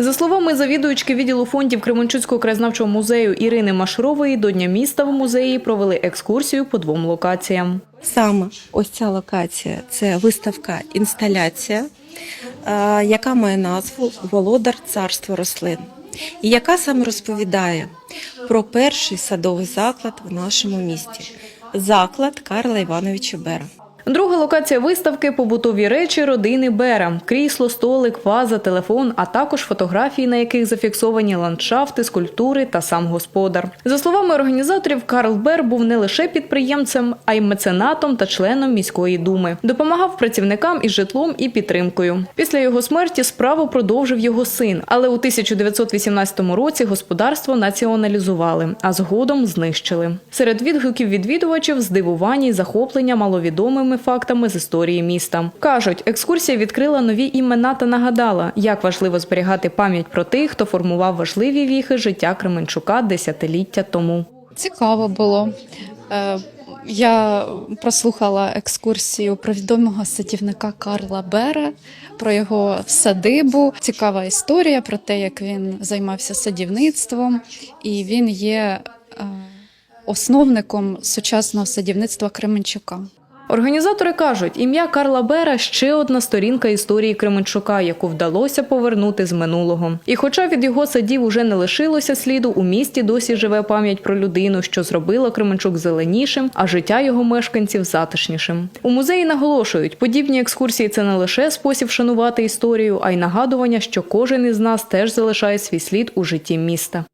За словами завідуючки відділу фондів Кременчуцького краєзнавчого музею Ірини Машрової, до Дня міста в музеї провели екскурсію по двом локаціям. Саме ось ця локація це виставка інсталяція, яка має назву Володар царство рослин, і яка саме розповідає про перший садовий заклад в нашому місті заклад Карла Івановича Бера. Друга локація виставки побутові речі родини Бера: крісло, столик, ваза, телефон, а також фотографії, на яких зафіксовані ландшафти, скульптури та сам господар. За словами організаторів, Карл Бер був не лише підприємцем, а й меценатом та членом міської думи. Допомагав працівникам із житлом і підтримкою. Після його смерті справу продовжив його син, але у 1918 році господарство націоналізували, а згодом знищили. Серед відгуків відвідувачів здивування й захоплення маловідомими фактами з історії міста. Кажуть, екскурсія відкрила нові імена та нагадала, як важливо зберігати пам'ять про тих, хто формував важливі віхи життя Кременчука десятиліття тому. Цікаво було. Е, Я прослухала екскурсію про відомого садівника Карла Бера, про його садибу. Цікава історія про те, як він займався садівництвом, і він є е, основником сучасного садівництва Кременчука. Організатори кажуть, ім'я Карла Бера ще одна сторінка історії Кременчука, яку вдалося повернути з минулого. І хоча від його садів уже не лишилося сліду, у місті досі живе пам'ять про людину, що зробила Кременчук зеленішим, а життя його мешканців затишнішим. У музеї наголошують, подібні екскурсії це не лише спосіб шанувати історію, а й нагадування, що кожен із нас теж залишає свій слід у житті міста.